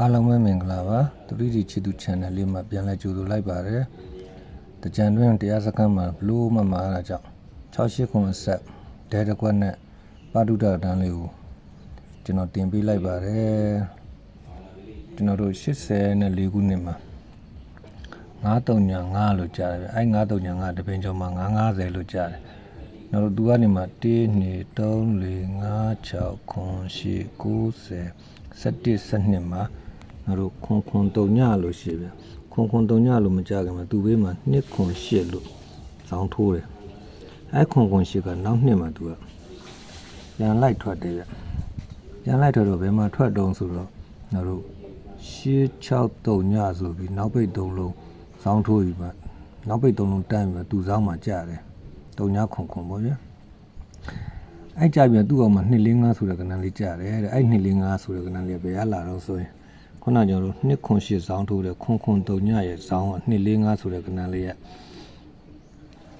အားလုံးပဲမင်္ဂလာပါ 3D ချစ်သူ channel လေးမှာပြန်လဲကြိုဆိုလိုက်ပါတယ်တကြံတွင်တရားစခန်းမှာဘလို့မမှားတာကြောင့်68ခုဆက်ဒဲတကွက်နဲ့ပါတုဒ္ဒတန်းလေးကိုကျွန်တော်တင်ပေးလိုက်ပါတယ်ကျွန်တော်တို့84ခုနှစ်မှာ939လို့ကြားတယ်အဲ939တပင်ကျော်မှာ950လို့ကြားတယ်နောက်တော့သူကနေမှ1 2 3 4 5 6 9 10 11 12မှာ ငါတို့ခွန်ခွန်တုံညလို့ရှိဗျခွန်ခွန်တုံညလို့မကြခင်မှာသူ့ဘေးမှာနှစ်ခွန်ရှစ်လို့ဇောင်းထိုးတယ်အဲခွန်ခွန်ရှစ်ကနောက်နှစ်မှာသူကပြန်လိုက်ထွက်တယ်ဗျပြန်လိုက်ထွက်တော့ဘယ်မှာထွက်တုံးဆိုတော့ငါတို့ရှစ်6တုံညဆိုပြီးနောက်ပိတ်သုံးလုံးဇောင်းထိုးပြီးမှနောက်ပိတ်သုံးလုံးတန်းပြီးမှသူ့ဇောင်းမှာကြတယ်တုံညခွန်ခွန်ပေါ့ဗျအဲ့ကြပြန်သူ့အောင်မှာ245ဆိုတဲ့ကဏ္ဍလေးကြားတယ်တဲ့အဲ့245ဆိုတဲ့ကဏ္ဍလေးကဘယ်ရလာတော့ဆိုရင် ခုနကကျွန်တော်တို့2ခွန်8ဇောင်းထိုးတဲ့ခွန်ခွန်တုံညရဲ့ဇောင်းက245ဆိုတဲ့ကဏ္ဍလေးရဲ့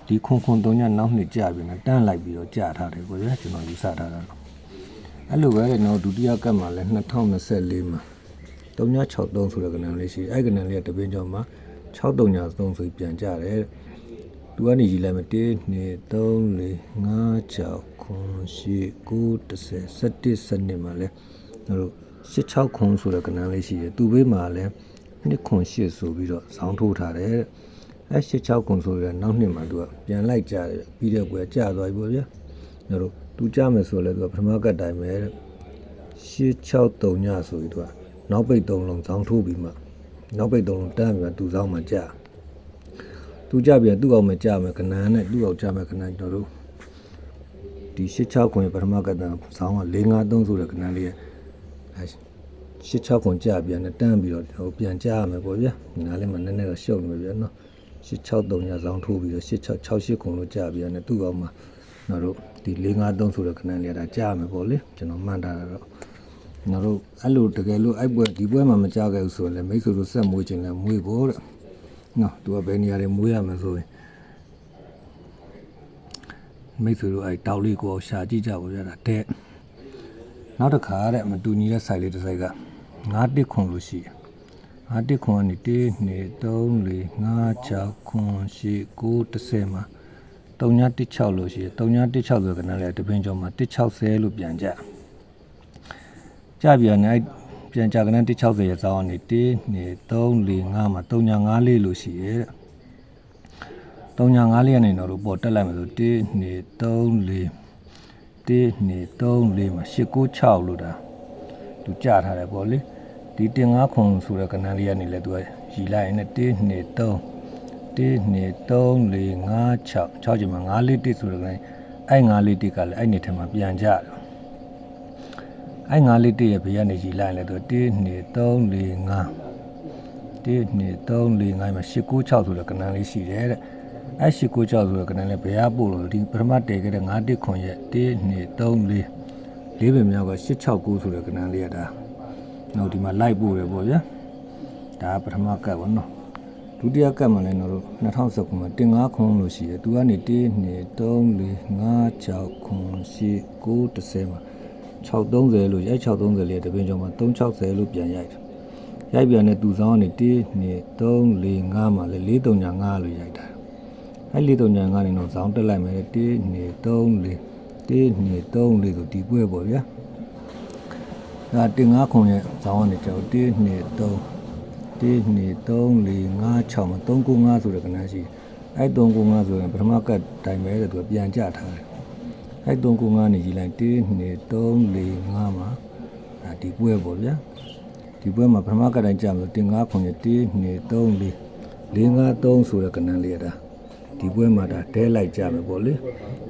ဒီခွန်ခွန်တုံညနောက်နှစ်ကြာပြီနဲ့တန်းလိုက်ပြီးတော့ကြာထားတယ်ကိုရကျွန်တော်ယူဆထားတာတော့အဲ့လိုပဲတဲ့ကျွန်တော်ဒုတိယကတ်မှာလဲ2024မှာ363ဆိုတဲ့ကဏ္ဍလေးရှိအဲ့ကဏ္ဍလေးကတပင်းကျော်မှာ63ဆိုပြန်ကြတယ်တဲ့သူကနေရီလိုက်မယ်1 2 3 4 5 6 9 10 9 10 11 12မှာလဲတို့16 ခွန်ဆိုတဲ့ကဏ္ဍလေးရှိတယ်သူဘေးမှာလဲ2ခွန်8ဆိုပြီးတော့ဇောင်းထိုးထားတယ်အဲ16ခွန်ဆိုရနောက်နှစ်မှာသူကပြန်လိုက်ကြတယ်ပြီးတဲ့ကွယ်ကြာသွားပြီပေါ့ဗျာတို့သူကြမယ်ဆိုလဲသူကပထမကတ်တိုင်းပဲတဲ့663ညဆိုပြီးသူကနောက်ပိတ်3လုံးဇောင်းထိုးပြီးမှနောက်ပိတ်3လုံးတန်းပြီးမှသူဇောင်းမှာကြာသူကြပြန်သူ့အောင်မကြမယ်ကနန်းနဲ့သူ့အောင်ကြမယ်ကနန်းကျွန်တော်တို့ဒီ86ခွန်ရဲ့ပထမကတ္တဆောင်းက453ဆိုတဲ့ကနန်းလေးရဲ့ အဲ86ခွန်ကြပြန်နဲ့တန်းပြီးတော့ဟိုပြန်ကြရမယ်ပေါ့ဗျာနားလေးမှာနည်းနည်းတော့ရှုပ်နေပြီဗျာနော်863ညဆောင်းထိုးပြီးတော့8668ခွန်လို့ကြပြန်နဲ့သူ့အောင်မှာကျွန်တော်တို့ဒီ453ဆိုတဲ့ကနန်းလေးကဒါကြရမယ်ပေါ့လေကျွန်တော်မှန်တာတော့ကျွန်တော်တို့အဲ့လိုတကယ်လို့အဲ့ပွဲဒီပွဲမှာမကြခဲ့ဘူးဆိုရင်လည်းမိတ်ဆွေတို့ဆက်မွေးခြင်းလည်းမွေးဖို့တဲ့နော်သူကဘယ်နေရာတွေမွေးရမှာဆိုရင်မိတ်ဆွေတို့အဲတောက်လေးကိုရှာကြည့်ကြပါဗျာဒါတဲ့ နောက်တစ်ခါတဲ့မတူညီတဲ့ဆိုင်လေးတစ်ဆိုင်က9တစ်ခွန်လို့ရှိတယ်9တစ်ခွန်ကနေ1 2 3 4 5 6ခွန်8 9 10မှာ3916လို့ရှိတယ်3916ဆိုတဲ့ကနလေးတပင်းကျော်မှာ160လို့ပြန်ကြကြပြန်နေပြန်ကြကန160ရဲ့ဇောင်းကနေ1 2 3 4 5မှာ3954လို့ရှိရဲ့တဲ့3954ကနေတော့ပေါ်တက်လိုက်မယ်ဆို1 2 3 4 1 2 3 4မှာ896လို့ဒါသူကြထားတယ်ပေါ့လေဒီတင်5ခွန်ဆိုတဲ့ကဏ္ဍလေးကနေလဲသူကရီလိုက်ရင်1 2 3 1 2 3 4 5 6 6ချိန်မှာ9လေးတစ်ဆိုတဲ့ကဏ္ဍအဲ့9လေးတစ်ကလည်းအဲ့နေထဲမှာပြန်ကြတယ်အဲ့9လေးတစ်ရဲ့ဘေးကနေရီလိုက်ရင်လဲသူ1 2 3 4 5 1 2 3 4 5မှာ896ဆိုတဲ့ကဏ္ဍလေးရှိတယ်တဲ့ အဲ့896ဆိုတဲ့ကဏ္ဍလေးဘယ်ရပို့လို့ဒီပထမတည်ခဲ့တဲ့9တစ်ခွန်ရဲ့1 2 3 4လေးပင်မြောက်က869ဆိုတဲ့ကဏ္ဍလေးရတာနောက်ဒီမှာလိုက်ပို့တယ်ပေါ့ဗျာဒါကပထမကတ်ပေါ့နော်ဒုတိယကတ်မှာလည်းတော့2019မှာတင်5ခွန်လို့ရှိတယ်သူကနေ1 2 3 4 5 6ခွန်8 9 10မှာ630လို့ရိုက်630လေးတပင်းကျော်မှာ360လို့ပြန်ရိုက်တယ်ရိုက်ပြန်တဲ့သူဆောင်ကနေ1 2 3 4 5မှာလေ435လို့ရိုက်တာ အဲ့435နေတော့ဇောင်းတက်လိုက်မယ်1 2 3 4 1 2 3 4ဆိုဒီပွဲပေါ့ဗျာဒါတင်5ခွန်ရဲ့ဇောင်းကနေကျွန်တော်1 2 3 1 2 3 4 5 6မှာ395ဆိုတဲ့ကဏ္ဍရှိတယ်အဲ့395ဆိုရင်ပထမကတ်တိုင်ပဲတဲ့သူကပြန်ကြထားတယ်အဲ့395နေကြီးလိုက်1 2 3 4 5မှာဒါဒီပွဲပေါ့ဗျာဒီပွဲမှာပထမကတ်တိုင်ကြမယ်တင်5ခွန်ရဲ့1 2 3 4 453ဆိုတဲ့ကဏ္ဍလေးရတာ ဒီပွဲမှာဒါဒဲလိုက်ကြမယ်ပေါ့လေ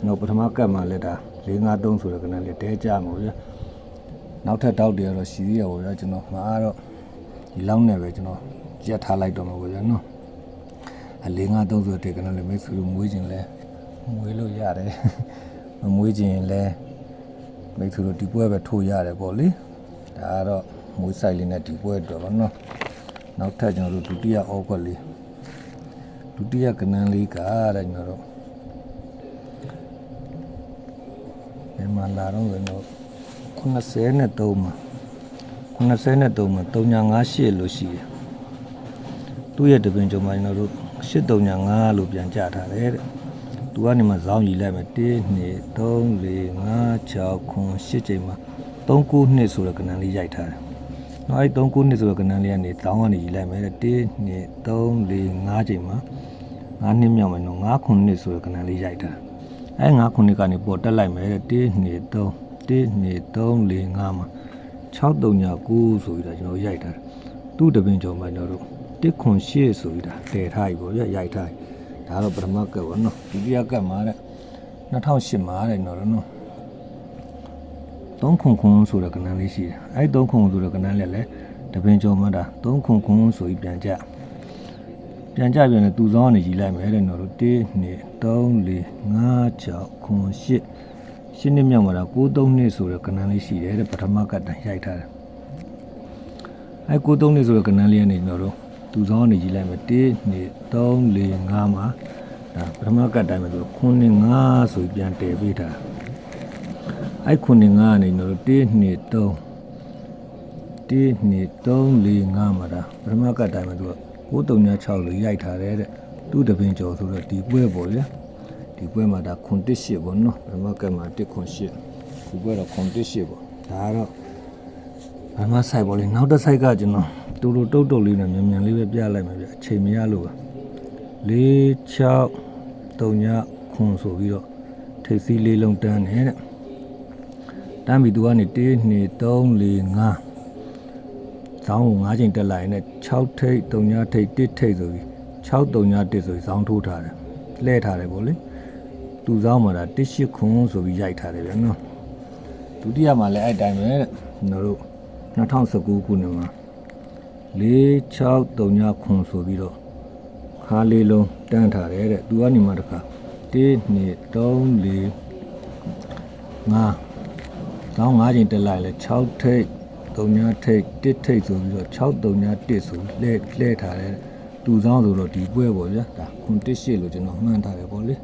နောက်ပထမကတ်မှာလည်းဒါ453ဆိုတဲ့ကဏ္ဍလေးဒဲကြမှာပေါ့ဗျာနောက်ထပ်တောက်တွေကတော့ရှိသေးရပါဗျာကျွန်တော်မှာတော့ဒီလောက်နဲ့ပဲကျွန်တော်ရက်ထားလိုက်တော့မှာပေါ့ဗျာနော်အ၄၅3ဆိုတဲ့ကဏ္ဍလေးမိတ်ဆွေတို့မွေးခြင်းလဲမွေးလို့ရတယ်မမွေးခြင်းလဲမိတ်ဆွေတို့ဒီပွဲပဲထိုးရတယ်ပေါ့လေဒါကတော့မွေးဆိုင်လေးနဲ့ဒီပွဲတော့ဗောနော်နောက်ထပ်ကျွန်တော်တို့ဒုတိယအောက်ကွက်လေး ဒုတိယကဏ္ဍလေးကတဲ့ကျွန်တော်တို့ဘယ်မှာလာတော့လဲတော့93မှာ93 83မှာ358လို့ရှိတယ်သူ့ရဲ့တပင်ကြုံမှာကျွန်တော်တို့835လို့ပြန်ကြထားတယ်တဲ့သူကနေမှဇောင်းကြီးလိုက်မယ်1 2 3 4 5 6 8ချိန်မှာ39နှစ်ဆိုတဲ့ကဏ္ဍလေးရိုက်ထားတယ် နောက်အဲ့39နှစ်ဆိုတဲ့ကဏ္ဍလေးကနေဇောင်းကနေကြီးလိုက်မယ်တဲ့1 2 3 4 5ချိန်မှာ9နှစ်မြောက်မယ်နော်9ခုနှစ်ဆိုတဲ့ကဏ္ဍလေးရိုက်ထားတယ်အဲ့9ခုနှစ်ကနေပေါ်တက်လိုက်မယ်တဲ့1 2 3 1 2 3 4 5မှာ639ဆိုပြီးတော့ကျွန်တော်ရိုက်ထားတယ်သူ့တပင်ကြုံမှာကျွန်တော်တို့1ခွန်8ဆိုပြီးတာတည်ထားပြီပေါ့ဗျရိုက်ထားပြီဒါတော့ပထမကတ်ပေါ့နော်ဒုတိယကတ်မှာတဲ့2008မှာတဲ့ကျွန်တော်တို့နော် 3ခွန်ခွန်ဆိုတဲ့ကဏ္ဍလေးရှိတယ်အဲ့3ခွန်ဆိုတဲ့ကဏ္ဍလေးလည်းတပင်ကြုံမှာဒါ3ခွန်ခွန်ဆိုပြီးပြန်ကြပြန်ကြပြန်လဲသူစောင်းကနေကြီးလိုက်မယ်တဲ့ကျွန်တော်တို့1 2 3 4 5 6ခွန်8ရှင်းနှစ်မြောက်မှာဒါ93နှစ်ဆိုတဲ့ကဏ္ဍလေးရှိတယ်တဲ့ပထမကတ်တိုင်ရိုက်ထားတယ်အဲ93နှစ်ဆိုတဲ့ကဏ္ဍလေးကနေကျွန်တော်တို့သူစောင်းနေကြီးလိုက်မယ်1 2 3 4 5မှာဒါပထမကတ်တိုင်မှာသူ9 5ဆိုပြီးပြန်တည်ပေးထား အဲ9 5ကနေကျွန်တော်တို့1 2 3 1 2 3 4 5မှာဒါပထမကတ်တိုင်မှာသူက9336လို့ရိုက်ထားတယ်တဲ့သူ့တပင်ကျော်ဆိုတော့ဒီပွဲပေါ့ဗျာဒီပွဲမှာဒါခွန်တစ်ရှစ်ပေါ့နော်ပထမကတ်မှာ1ခွန်ရှစ်ဒီပွဲတော့ခွန်တစ်ရှစ်ပေါ့ဒါကတော့ဘာမှဆိုင်ပေါ့လေနောက်တစ်ဆိုင်ကကျွန်တော်တူတူတုတ်တုတ်လေးနဲ့မြန်မြန်လေးပဲပြလိုက်မယ်ဗျအချိန်မရလို့ပါ4 6 3ညခွန်ဆိုပြီးတော့ထိပ်စီးလေးလုံးတန်းနေတဲ့ တန်းပြီးသူကနေ1 2 3 4 5ဇောင်းကို9ချိန်တက်လိုက်ရင်6ထိပ်3ညထိပ်1ထိပ်ဆိုပြီး6 3ည1ဆိုပြီးဇောင်းထိုးထားတယ်လှည့်ထားတယ်ပေါ့လေသူဇောင်းမှာဒါ1 8ခွန်ဆိုပြီးရိုက်ထားတယ်ဗျနော်ဒုတိယမှာလည်းအဲ့တိုင်းပဲတဲ့ကျွန်တော်တို့2019ခုနှစ်မှာ4 6 3ညခွန်ဆိုပြီးတော့ခါလေးလုံးတန်းထားတယ်တဲ့သူကနေမှတခါ1 2 3 4 5 တောင်း9ချိန်တက်လိုက်လဲ6ထိပ်3ညထိပ်1ထိပ်ဆိုပြီးတော့6 3ည1ဆိုလှဲလှဲထားတယ်သူဆောင်ဆိုတော့ဒီပွဲပေါ့ဗျာဒါခွန်1 8လို့ကျွန်တော်မှန်းထားတယ်ပေါ့လေ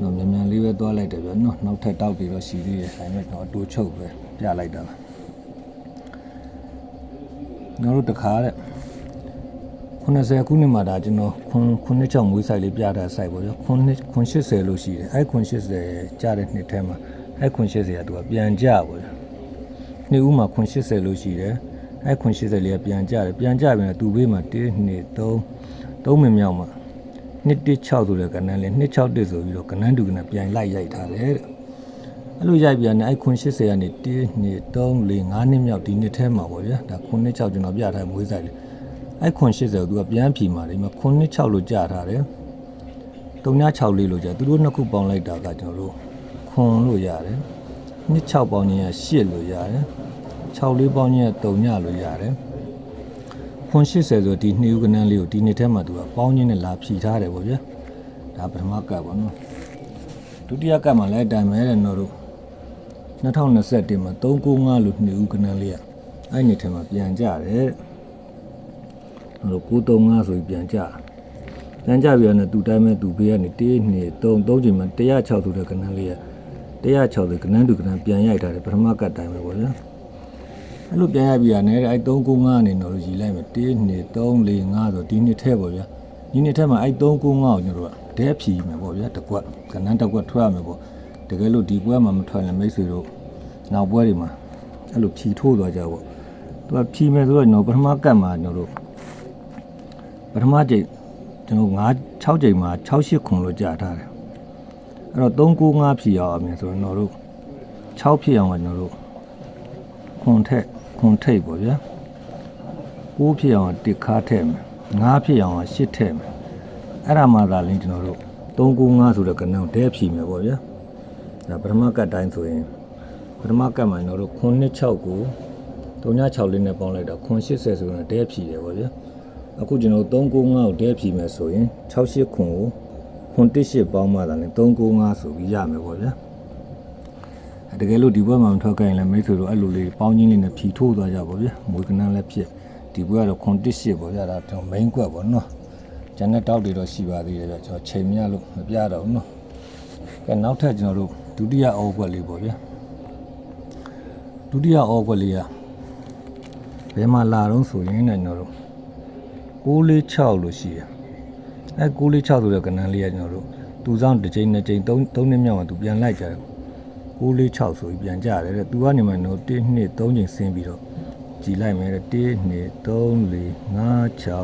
တော့မြန်မြန်လေးပဲသွားလိုက်တယ်ဗျာနော်နောက်ထပ်တောက်ပြီးတော့ရှိသေးတယ်ဆိုင်မဲ့တော့အတူချုပ်ပဲပြလိုက်တာပါကျွန်တော်တို့တခါတဲ့90ခုနှစ်မှာဒါကျွန်တော်ခွန်ခွန်နှစ်ချောင်းမွေးဆိုင်လေးပြတာဆိုင်ပေါ့ဗျာခွန်နှစ်ခွန်80လို့ရှိတယ်အဲ့ခွန်80ကြားတဲ့နှစ်ထဲမှာ အဲ့ခွန်80ကသူကပြန်ကြပေါ့ဗျာနှစ်ဦးမှာခွန်80လို့ရှိတယ်အဲ့ခွန်80လေးကပြန်ကြတယ်ပြန်ကြပြန်သူ့ဘေးမှာ1 2 3 3မမြောက်မှာ116ဆိုတဲ့ကဏ္ဍလေး261ဆိုပြီးတော့ကဏ္ဍတူကဏ္ဍပြန်လိုက်ရိုက်ထားတယ်တဲ့အဲ့လိုရိုက်ပြန်တယ်အဲ့ခွန်80ကနေ1 2 3 4 5နှစ်မြောက်ဒီနှစ်ထဲမှာပေါ့ဗျာဒါခွန်26ကျွန်တော်ပြထားတဲ့မွေးဆိုင်လေးအဲ့ခွန်80ကိုသူကပြန်ဖြီမာတယ်မှာခွန်26လို့ကြားထားတယ်364လို့ကြားသူတို့နှစ်ခုပေါင်းလိုက်တာကကျွန်တော်တို့ ခွန်လို့ရတယ်26ပေါင်းခြင်းက8လို့ရတယ်64ပေါင်းခြင်းက3ညလို့ရတယ်ခွန်80ဆိုဒီနှစ်ဦးကနန်းလေးကိုဒီနှစ်ထဲမှာသူကပေါင်းခြင်းနဲ့လာဖြီထားတယ်ပေါ့ဗျာဒါပထမကပ်ပေါ့နော်ဒုတိယကပ်မှာလည်းအတိုင်မဲတယ်နော်တို့2021မှာ395လို့နှစ်ဦးကနန်းလေးကအဲ့ဒီထဲမှာပြန်ကြတယ်တဲ့တို့935ဆိုပြီးပြန်ကြပြန်ကြပြန်တယ်သူတိုင်းမဲ့သူဘေးကနေ1 2 3 3ချိန်မှာ106ဆိုတဲ့ကနန်းလေးက 106ဆိုကနန်းတူကနန်းပြန်ရိုက်ထားတယ်ပထမကပ်တိုင်းပဲပေါ့ဗျာအဲ့လိုပြန်ရပြီရတယ်အဲ့395အနေနဲ့တော့ရည်လိုက်မယ်1 2 3 4 5ဆိုဒီနှစ်ထဲပေါ့ဗျာဒီနှစ်ထဲမှာအဲ့395ကိုကျွန်တော်တို့ကဒဲဖြီမယ်ပေါ့ဗျာတကွက်ကနန်းတကွက်ထွက်ရမယ်ပေါ့တကယ်လို့ဒီပွဲမှာမထွက်ရင်မိတ်ဆွေတို့နောက်ပွဲတွေမှာအဲ့လိုဖြီထိုးသွားကြပေါ့သူကဖြီမယ်ဆိုတော့ကျွန်တော်ပထမကတ်မှာကျွန်တော်တို့ပထမကြိမ်ကျွန်တော်9 6ကြိမ်မှာ68ခွန်လို့ကြာထားတယ် အဲ့တော့395ဖြီအောင်အမြင်ဆိုတော့ကျွန်တော်တို့6ဖြီအောင်ကကျွန်တော်တို့ခွန်ထက်ခွန်ထိတ်ပေါ့ဗျာ6ဖြစ်အောင်တစ်ခါထည့်မယ်9ဖြစ်အောင်8ထည့်မယ်အဲ့ဒါမှသာလင်းကျွန်တော်တို့395ဆိုတဲ့ကဏ္ဍကိုဒဲဖြီမယ်ပေါ့ဗျာဒါပထမကတ်တိုင်းဆိုရင်ပထမကတ်မှာကျွန်တော်တို့ခွန်26ကို396လေးနဲ့ပေါင်းလိုက်တော့ခွန်80ဆိုရင်ဒဲဖြီတယ်ပေါ့ဗျာအခုကျွန်တော်395ကိုဒဲဖြီမယ်ဆိုရင်68ခွန်ကို ခွန်တစ်ရှစ်ပေါင်းမှသာလဲ395ဆိုပြီးရမယ်ပေါ့ဗျာတကယ်လို့ဒီဘွဲမှာမထွက်ခိုင်းလဲမိတ်ဆွေတို့အဲ့လိုလေးပေါင်းချင်းလေးနဲ့ဖြီထိုးသွားကြပေါ့ဗျာမွေကနန်းလည်းဖြစ်ဒီဘွဲကတော့ခွန်တစ်ရှစ်ပေါ့ဗျာဒါကျွန်တော် main ကွက်ပေါ့နော်ဂျန်နဲ့တောက်တွေတော့ရှိပါသေးတယ်ဗျာကျွန်တော်ချိန်မရလို့မပြတော့ဘူးနော်ကဲနောက်ထပ်ကျွန်တော်တို့ဒုတိယအောကွက်လေးပေါ့ဗျာဒုတိယအောကွက်လေးကဘယ်မှာလာတော့ဆိုရင်လည်းကျွန်တော်တို့646လို့ရှိတယ် အဲ646ဆိုတဲ့ကဏ္ဍလေးကကျွန်တော်တို့သူဆောင်တစ်ချိန်နှစ်ချိန်သုံးသုံးနှစ်မြောက်မှသူပြန်လိုက်ကြတယ်646ဆိုပြီးပြန်ကြတယ်တဲ့သူကနေမှတော့1 2 3ချိန်ဆင်းပြီးတော့ကြည်လိုက်မယ်တဲ့1 2 3 4 5 6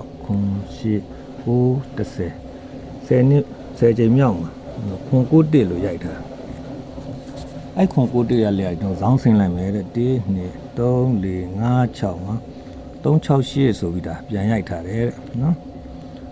9 10 10 10နှစ်10ချိန်မြောက်မှာခွန်ကို1လို့ရိုက်ထားအဲ့ခွန်ကို1ရလေကျွန်တော်ဇောင်းဆင်းလိုက်မယ်တဲ့1 2 3 4 5 6 9 368ဆိုပြီးဒါပြန်ရိုက်ထားတယ်တဲ့နော်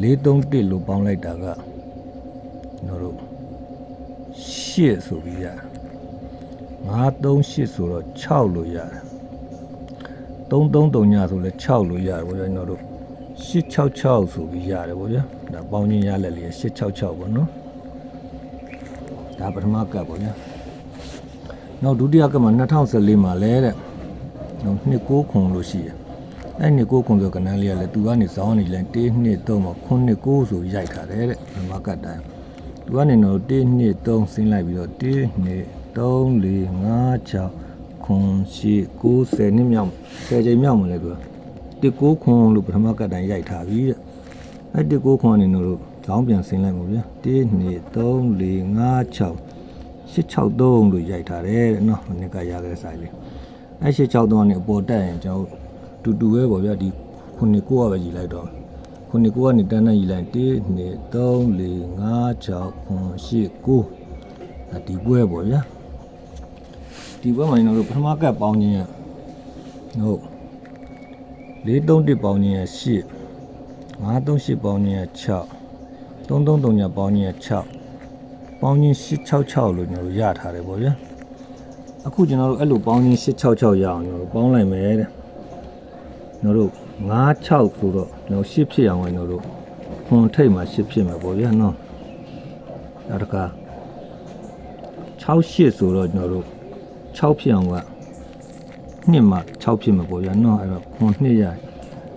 431လို့ပေါင်းလိုက်တာကကျွန်တော်တို့8ဆိုပြီးရတယ်538ဆိုတော့6လို့ရတယ်333ညဆိုလဲ6လို့ရတယ်ပေါ့ဗျာကျွန်တော်တို့866ဆိုပြီးရတယ်ပေါ့ဗျာဒါပေါင်းခြင်းရလက်လေး866ပေါ့နော်ဒါပထမကပ်ပေါ့ဗျာနောက်ဒုတိယကမှ2014မှာလဲတဲ့နောက်နှစ်ကိုးခုံလို့ရှိတယ် အဲ့နှစ်ကိုးခုံဆိုကနန်းလေးကလည်းသူကနေဇောင်းနေလဲ1 2 3မှာခုနှစ်ကိုးဆိုရိုက်ထားတယ်တဲ့ဓမ္မကတ်တိုင်းသူကနေတော့1 2 3ဆင်းလိုက်ပြီးတော့1 2 3 4 5 6ခုရှိ9 10နှစ်မြောက်10ချိန်မြောက်မလဲသူက1ကိုးခုံလို့ပထမကတ်တိုင်းရိုက်ထားပြီတဲ့အဲ့1ကိုးခုံကနေတော့ဇောင်းပြန်ဆင်းလိုက်ပါဗျာ1 2 3 4 5 6 863လို့ရိုက်ထားတယ်တဲ့နော်ဒီကရခဲ့တဲ့ဆိုင်လေးအဲ863ကနေအပေါ်တက်ရင်ကျွန်တော် တူတူပဲပေါ့ဗျာဒီခုနှစ်ကိုကပဲရည်လိုက်တော့ခုနှစ်ကိုကနေတန်းတန်းရည်လိုက်1 2 3 4 5 6 9 8 9ဒီပွဲပေါ့ဗျာဒီပွဲမှာကျွန်တော်တို့ပထမကပ်ပေါင်းခြင်းရဟုတ်431ပေါင်းခြင်းရ8 538ပေါင်းခြင်းရ6 333ညပေါင်းခြင်းရ6ပေါင်းချင်း666လို့ကျွန်တော်တို့ရထားတယ်ပေါ့ဗျာအခုကျွန်တော်တို့အဲ့လိုပေါင်းချင်း666ရအောင်ကျွန်တော်တို့ပေါင်းလိုက်မယ်တဲ့ ကျွန်တော်တို့96ဆိုတော့ကျွန်တော်10ဖြစ်အောင်ကျွန်တော်တို့ခွန်ထိတ်မှာ10ဖြစ်မှာပေါ့ဗျာနော်နောက်တစ်ခါ68ဆိုတော့ကျွန်တော်တို့6ဖြစ်အောင်ကနှစ်မှာ6ဖြစ်မှာပေါ့ဗျာနော်အဲ့တော့ခွန်နှစ်ရ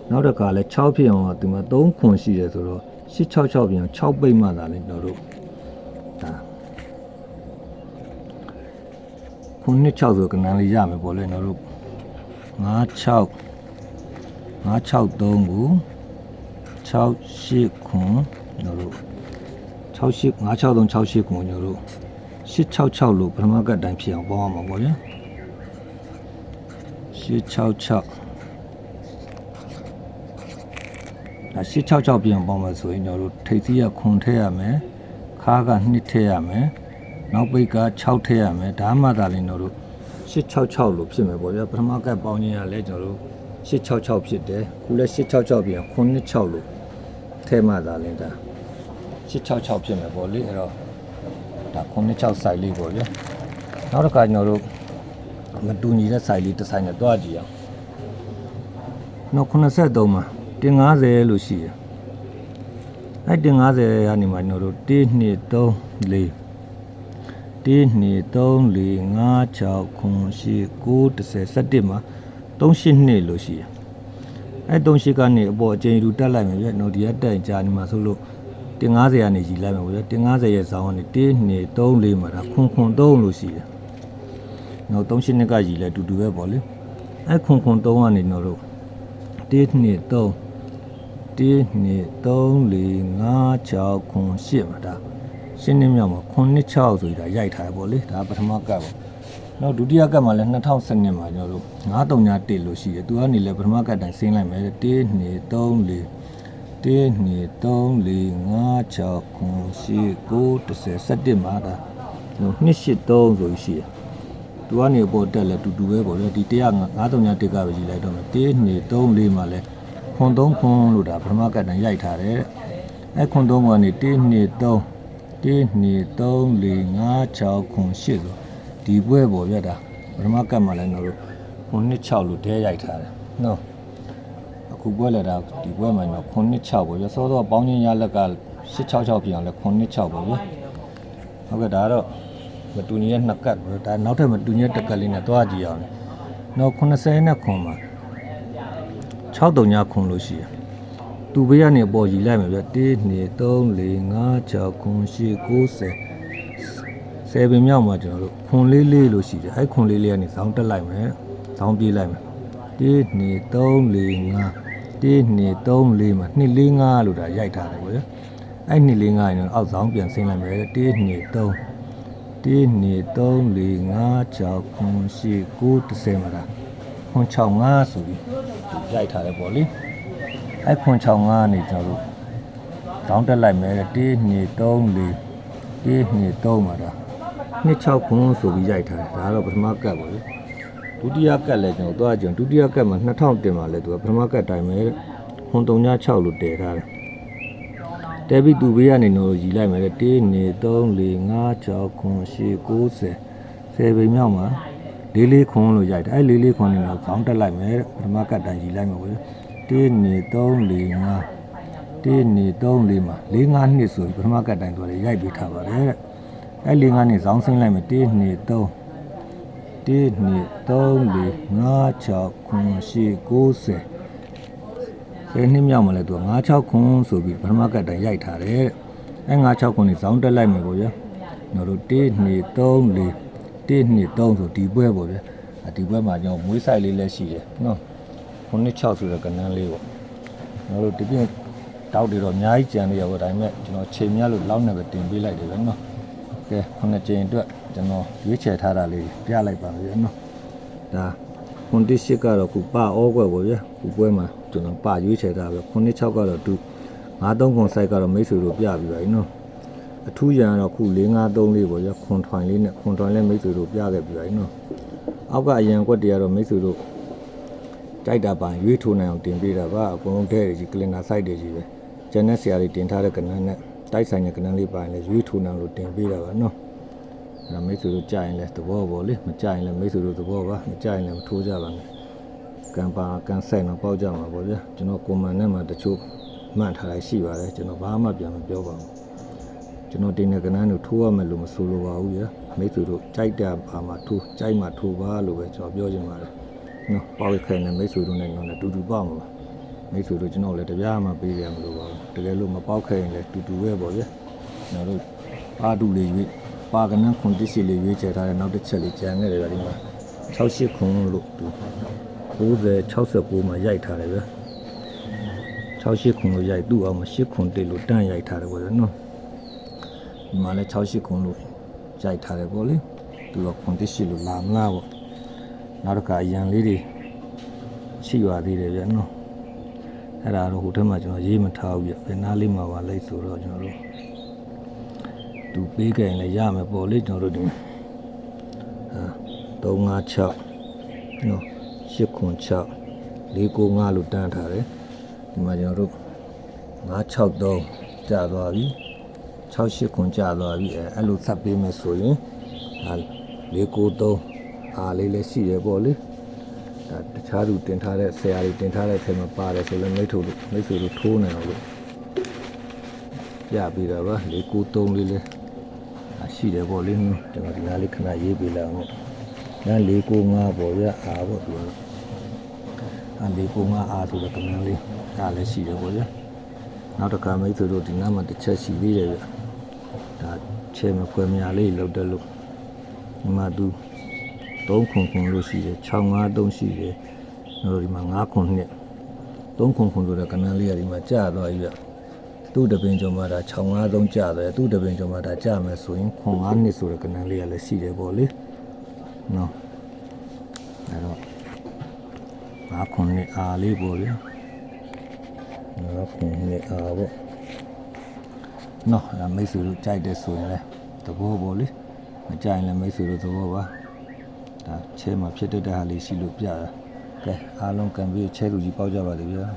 နောက်တစ်ခါလဲ6ဖြစ်အောင်ကဒီမှာ3ခွန်ရှိတယ်ဆိုတော့666ပြန်6ပိတ်မှသာလေကျွန်တော်တို့ဒါခုနှစ်6ဆိုကနန်းလေးရမယ်ပေါ့လေကျွန်တော်တို့96 963ကို68ခွန်ကျွန်တော်တို့68 963 68ခွန်ကျွန်တော်တို့866လို့ပထမကတ်တိုင်းဖြစ်အောင်ပေါင်းရမှာပေါ့ဗျာ866ဒါ866ပြန်ပေါင်းမယ်ဆိုရင်ကျွန်တော်တို့ထိပ်သီးရခွန်ထည့်ရမယ်ခါးက2ထည့်ရမယ်နောက်ပိတ်က6ထည့်ရမယ်ဒါမှသာလင်တို့866လို့ဖြစ်မယ်ပေါ့ဗျာပထမကတ်ပေါင်းခြင်းရလဲကျွန်တော်တို့ 866ဖြစ်တယ်ခုလဲ866ပြန်ခွန်26လို့ထဲမှသာလင်ဒါ866ဖြစ်မယ်ပေါ့လေအဲ့တော့ဒါခွန်26 site လေးပေါ့ဗျာနောက်တစ်ခါကျွန်တော်တို့မတူညီတဲ့ site လေးတစ် site နဲ့တွားကြည့်အောင်နောက်83မှာ150လို့ရှိတယ်အဲ့တင်90ကနေမှကျွန်တော်တို့1 2 3 4 1 2 3 4 5 6 9 10 11မှာ 38လို့ရှိရအဲ့38ကနေအပေါ်အကျဉ်းတူတက်လိုက်မယ်ပြနော်ဒီကတက်ကြာနေမှာဆိုလို့တင်90ကနေရီလိုက်မယ်ဗျတင်90ရဲ့ဇောင်းကနေ1 2 3 4မှာဒါခွန်ခွန်3လို့ရှိတယ်နော်38ကရီလဲတူတူပဲပေါ့လေအဲ့ခွန်ခွန်3ကနေကျွန်တော်တို့1 2 3 1 2 3 4 5 6 9 10မှာဒါရှင်းနေမြောက်မှာ9 6ဆိုပြီးဒါရိုက်ထားတယ်ပေါ့လေဒါပထမကပ်ပေါ့ နောက်ဒုတိယကပ်မှာလည်း2012မှာကျွန်တော်တို့9331လို့ရှိတယ်သူကနေလည်းပထမကပ်တိုင်းဆင်းလိုက်မယ်1 2 3 4 1 2 3 4 5 6 9 10 11မှာဒါ283ဆိုရှိတယ်သူကနေအပေါ်တက်လဲတူတူပဲပေါ့လေဒီ153ကပဲကြီးလိုက်တော့မယ်1 2 3 4မှာလဲခွန်3ခွန်လို့ဒါပထမကတ်တန်ရိုက်ထားတယ်တဲ့အဲခွန်3ကနေ1 2 3 1 2 3 4 5 6ခွန်8ဆို ဒီပွဲပေါ်ပြတာပထမကတ်မှာလဲကျွန်တော်တို့ခွန်2 6လို့တဲရိုက်ထားတယ်နော်အခုအခုပွဲလဲတာဒီပွဲမှာတော့9နှစ်6ပေါ့ရစောစောပေါင်းချင်းရလက်က666ပြင်အောင်လဲ9နှစ်6ပေါ့ဗျဟုတ်ကဲ့ဒါကတော့မတူညီတဲ့နှစ်ကတ်ပေါ့ဒါနောက်ထပ်မတူညီတဲ့တစ်ကတ်လေးနဲ့တွားကြည့်အောင်နောက်90နဲ့ခွန်မှာ6တုံညာခွန်လို့ရှိရသူဘေးကနေအပေါ်ကြီးလိုက်မယ်ဗျ1 2 3 4 5 6 9 10 90 7ပင်မြောက်မှာကျွန်တော်တို့ခွန်လေးလေးလို့ရှိတယ်အဲ့ခွန်လေးလေးကနေဇောင်းတက်လိုက်မယ်ဇောင်းပြေးလိုက်မယ်1 2 3 4 5 1 2 3 4မှာ2 4 5လို့ဒါရိုက်ထားတယ်ကွယ်အဲ့2 4 5ရင်တော့အောက်ဇောင်းပြန်ဆင်းလိုက်မယ်1 2 3 1 2 3 4 5 6 9 10 9မှာဒါခွန်65ဆိုပြီးရိုက်ထားတယ်ပေါ့လေအဲ့ခွန်65ကနေကျွန်တော်တို့ဇောင်းတက်လိုက်မယ်1 2 3 4 1 2 3မှာဒါ 26ခွန်ဆိုပြီးရိုက်ထားတယ်ဒါကတော့ပထမကတ်ပေါ့လေဒုတိယကတ်လည်းကျွန်တော်သွားကြည့်ဒုတိယကတ်မှာ2000တင်ပါလဲသူကပထမကတ်တိုင်းပဲခွန်36လို့တည်ထားတယ်တဲပြီးသူဘေးကနေတော့ရီလိုက်မယ်လေ1 2 3 4 5 6ခွန်8 90 10ပိန်မြောက်မှာလေးလေးခွန်လို့ရိုက်တယ်အဲလေးလေးခွန်နေတော့ခေါင်းတက်လိုက်မယ်ပထမကတ်တိုင်းရီလိုက်မယ်ပေါ့လေ1 2 3 4 5 1 2 3 4မှာ4 5နှစ်ဆိုပြီးပထမကတ်တိုင်းသွားလေရိုက်ပေးထားပါတယ်တဲ့ အဲ4 5နှစ်ဇောင်းဆင်းလိုက်မယ်1 2 3 1 2 3 4 5 6 9 10 10နှစ်မြောက်မှာလဲသူက9 6ခွန်းဆိုပြီးပထမကတ်တိုင်ရိုက်ထားတယ်တဲ့အဲ9 6ခွန်းนี่ဇောင်းတက်လိုက်မယ်ပေါ့ဗျာကျွန်တော်တို့1 2 3 4 1 2 3ဆိုဒီပွဲပေါ့ဗျာအဒီပွဲမှာကျွန်တော်မွေးဆိုင်လေးလည်းရှိတယ်နော်9 6ဆိုတဲ့ကဏ္ဍလေးပေါ့ကျွန်တော်တို့ဒီပြင်တောက်တွေတော့အများကြီးကြံနေရပါဒါပေမဲ့ကျွန်တော်ချိန်မြတ်လို့လောက်နေပဲတင်ပေးလိုက်တယ်ဗျာနော် ကဲခုနှစ်ကြိမ်အတွက်ကျွန်တော်ရွေးချယ်ထားတာလေးပြလိုက်ပါဗျာနော်ဒါခွန်တစ်ရှစ်ကတော့ခုပဩကွက်ပေါ့ဗျာခုပွဲမှာကျွန်တော်ပရွေးချယ်ထားပဲခုနှစ်6ကတော့တူ93ခွန်ဆိုင်ကတော့မိတ်ဆွေတို့ပြပြီးပါပြီနော်အထူးရန်ကတော့ခု4534ပေါ့ဗျာခွန်ထွိုင်လေးနဲ့ခွန်ထွိုင်လေးမိတ်ဆွေတို့ပြခဲ့ပြီးပါပြီနော်အောက်ကအရန်ကွက်တွေကတော့မိတ်ဆွေတို့ကြိုက်တာပါရွေးထိုးနိုင်အောင်တင်ပေးတာပါအကုန်လုံးတဲ့ကြီးကလင်နာဆိုင်တွေကြီးပဲကျန်တဲ့ဆရာတွေတင်ထားတဲ့ကဏ္ဍနဲ့ တိုက်ဆိုင်တဲ့ကဏ္ဍလေးပါရင်လည်းရွေးထိုးနိုင်လို့တင်ပေးတာပါနော်အဲ့ဒါမိတ်ဆွေတို့ကြာရင်လည်းသဘောပေါ့လေမကြာရင်လည်းမိတ်ဆွေတို့သဘောပါမကြာရင်လည်းမထိုးကြပါနဲ့ကံပါကံဆိုင်တော့ပေါက်ကြမှာပေါ့ဗျာကျွန်တော်ကွန်မန်နဲ့မှတချို့မှတ်ထားလိုက်ရှိပါတယ်ကျွန်တော်ဘာမှပြန်မပြောပါဘူးကျွန်တော်တင်းတဲ့ကနန်းတို့ထိုးရမယ်လို့မဆိုလိုပါဘူးဗျာမိတ်ဆွေတို့ကြိုက်တာဘာမှထိုးကြိုက်မှထိုးပါလို့ပဲကျွန်တော်ပြောချင်ပါတယ်နော်ပေါက်ခိုင်တဲ့မိတ်ဆွေတို့နဲ့တော့တူတူပေါက်မှာပါ မိတ်ဆွေတို့ကျွန်တော်လည်းတပြားမှပေးရမလို့ပါဘူးတကယ်လို့မပေါက်ခိုင်ရင်လည်းတူတူပဲပေါ့ဗျာကျွန်တော်တို့ပါတူလေးရွေးပါကနန်းခွန်တရှိလေးရွေးချယ်ထားတဲ့နောက်တစ်ချက်လေးကြံခဲ့တယ်ဗျာဒီမှာ68ခွန်လို့သူ90 69မှာရိုက်ထားတယ်ဗျာ68ခွန်လို့ရိုက်သူ့အောင်မှာ8ခွန်တစ်လို့တန့်ရိုက်ထားတယ်ပေါ့ဗျာနော်ဒီမှာလည်း68ခွန်လို့ရိုက်ထားတယ်ပေါ့လေသူကခွန်တရှိလို့လာမလားပေါ့နောက်တစ်ခါအရန်လေးတွေရှိရသေးတယ်ဗျာနော် အဲ့ဒါတော့ဟိုထက်မှကျွန်တော်ရေးမထားဘူးဗျဘယ်နားလေးမှာပါလဲဆိုတော့ကျွန်တော်တို့သူပေးခဲ့ရင်လည်းရမယ်ပေါ့လေကျွန်တော်တို့ဒီဟာ356နော်8ခွန်6 495လို့တန်းထားတယ်ဒီမှာကျွန်တော်တို့963ကြာသွားပြီ68ခွန်ကြာသွားပြီအဲအဲ့လိုဆက်ပေးမယ်ဆိုရင်ဟာ493အားလေးလည်းရှိရပေါ့လေ ဒါတခြားသူတင်ထားတဲ့ဆရာတွေတင်ထားတဲ့ထဲမှာပါတယ်ဆိုလည်းမိတ်ထုတ်လို့မိတ်ဆွေတို့ထိုးနေအောင်လို့ပြပြီးတော့ပါ493လေးလည်းအရှိတယ်ပေါ့လေနော်ကျွန်တော်ဒီနားလေးခဏရေးပေးလိုက်အောင်ညာ495ပေါ့ဗျအာပေါ့ဒီလိုအာ495အာဆိုတော့ကမန်းလေးဒါလည်းရှိတယ်ပေါ့ဗျနောက်တစ်ခါမိတ်ဆွေတို့ဒီနားမှာတစ်ချက်ရှိသေးတယ်ဗျဒါချဲမဖွဲမြာလေးလောက်တက်လို့ဒီမှာသူ 3ခွန်ခွန်လို့ရှိတယ်653ရှိတယ်တို့ဒီမှာ5ခွန်နှစ်3ခွန်ခွန်ဆိုတဲ့ကနန်းလေးကဒီမှာကြာသွားပြီဗျသူ့တပင်ကျော်မှာဒါ653ကျတယ်သူ့တပင်ကျော်မှာဒါကျမယ်ဆိုရင်ခွန်9နှစ်ဆိုတဲ့ကဏ္ဍလေးကလည်းရှိတယ်ပေါ့လေနော်အဲ့တော့9ခွန်နှစ်အားလေးပေါ့ဗျာ9ခွန်နှစ်အားပေါ့နော်အဲ့ဒါမိတ်ဆွေတို့ကြိုက်တဲ့ဆိုရင်လည်းသဘောပေါ့လေမကြိုက်ရင်လည်းမိတ်ဆွေတို့သဘောပါ ဒါချဲမှာဖြစ်တတ်တဲ့ဟာလေးရှိလို့ပြတာကဲအားလုံးကံပြီးချဲလူကြီးပေါက်ကြပါလိမ့်ဗျာ